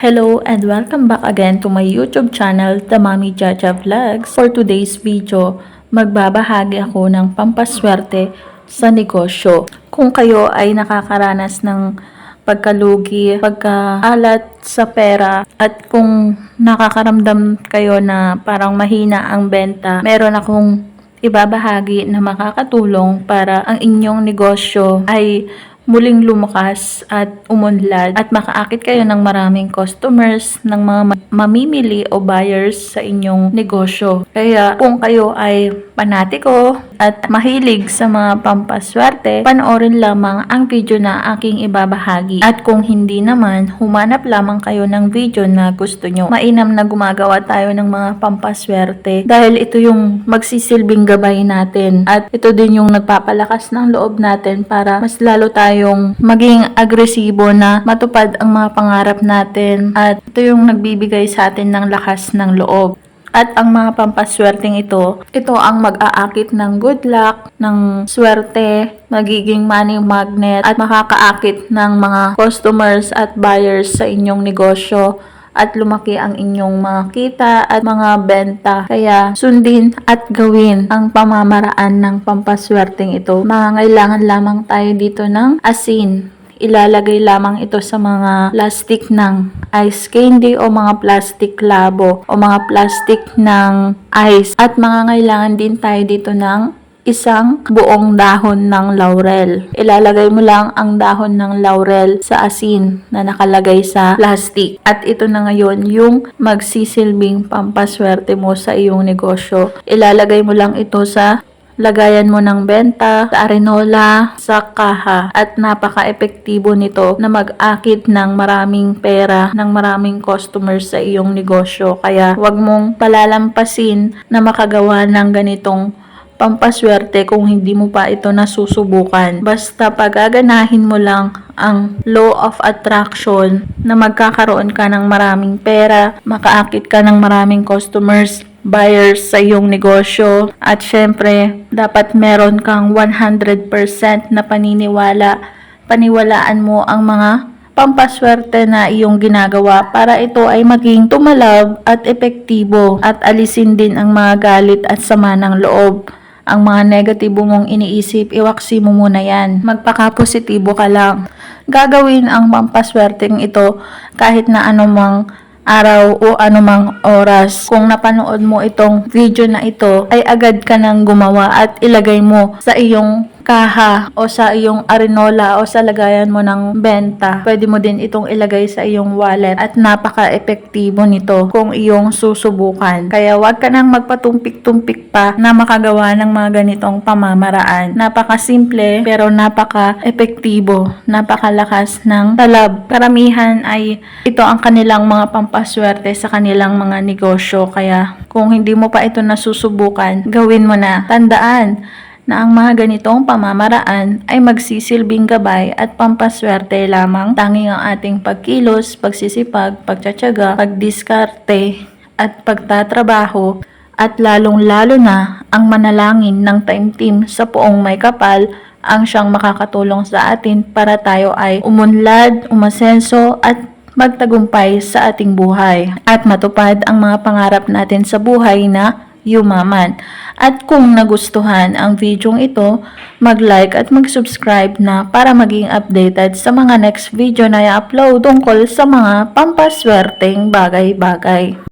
Hello and welcome back again to my YouTube channel, The Mami Jaja Vlogs. For today's video, magbabahagi ako ng pampaswerte sa negosyo. Kung kayo ay nakakaranas ng pagkalugi, pagkaalat sa pera, at kung nakakaramdam kayo na parang mahina ang benta, meron akong ibabahagi na makakatulong para ang inyong negosyo ay muling lumakas at umunlad at makaakit kayo ng maraming customers, ng mga ma- mamimili o buyers sa inyong negosyo. Kaya kung kayo ay panatiko at mahilig sa mga pampaswerte, panoorin lamang ang video na aking ibabahagi. At kung hindi naman, humanap lamang kayo ng video na gusto nyo. Mainam na gumagawa tayo ng mga pampaswerte dahil ito yung magsisilbing gabay natin at ito din yung nagpapalakas ng loob natin para mas lalo tayong maging agresibo na matupad ang mga pangarap natin at ito yung nagbibigay sa atin ng lakas ng loob. At ang mga pampaswerteng ito, ito ang mag-aakit ng good luck, ng swerte, magiging money magnet, at makakaakit ng mga customers at buyers sa inyong negosyo at lumaki ang inyong mga kita at mga benta. Kaya sundin at gawin ang pamamaraan ng pampaswerteng ito. Mangangailangan lamang tayo dito ng asin. Ilalagay lamang ito sa mga plastic ng ice candy o mga plastic labo o mga plastic ng ice. At mangangailangan din tayo dito ng isang buong dahon ng laurel. Ilalagay mo lang ang dahon ng laurel sa asin na nakalagay sa plastic. At ito na ngayon yung magsisilbing pampaswerte mo sa iyong negosyo. Ilalagay mo lang ito sa lagayan mo ng benta, sa arenola, sa kaha. At napaka-epektibo nito na mag-akit ng maraming pera, ng maraming customers sa iyong negosyo. Kaya wag mong palalampasin na makagawa ng ganitong pampaswerte kung hindi mo pa ito nasusubukan. Basta pagaganahin mo lang ang law of attraction na magkakaroon ka ng maraming pera, makaakit ka ng maraming customers, buyers sa iyong negosyo at syempre dapat meron kang 100% na paniniwala paniwalaan mo ang mga pampaswerte na iyong ginagawa para ito ay maging tumalab at epektibo at alisin din ang mga galit at sama ng loob. Ang mga negatibo mong iniisip, iwaksi mo muna yan. Magpaka-positibo ka lang. Gagawin ang pampaswerteng ito kahit na anumang araw o anumang oras. Kung napanood mo itong video na ito, ay agad ka nang gumawa at ilagay mo sa iyong kaha o sa iyong arenola o sa lagayan mo ng benta. Pwede mo din itong ilagay sa iyong wallet at napaka-epektibo nito kung iyong susubukan. Kaya wag ka nang magpatumpik-tumpik pa na makagawa ng mga ganitong pamamaraan. Napaka-simple pero napaka-epektibo, napakalakas ng talab. Karamihan ay ito ang kanilang mga pampaswerte sa kanilang mga negosyo. Kaya kung hindi mo pa ito nasusubukan, gawin mo na. Tandaan, na ang mga ganitong pamamaraan ay magsisilbing gabay at pampaswerte lamang. Tanging ang ating pagkilos, pagsisipag, pagtsatsaga, pagdiskarte at pagtatrabaho. At lalong-lalo na ang manalangin ng taimtim sa poong may kapal ang siyang makakatulong sa atin para tayo ay umunlad, umasenso at magtagumpay sa ating buhay. At matupad ang mga pangarap natin sa buhay na yumaman. At kung nagustuhan ang videong ito, mag-like at mag-subscribe na para maging updated sa mga next video na i-upload tungkol sa mga pampaswerteng bagay-bagay.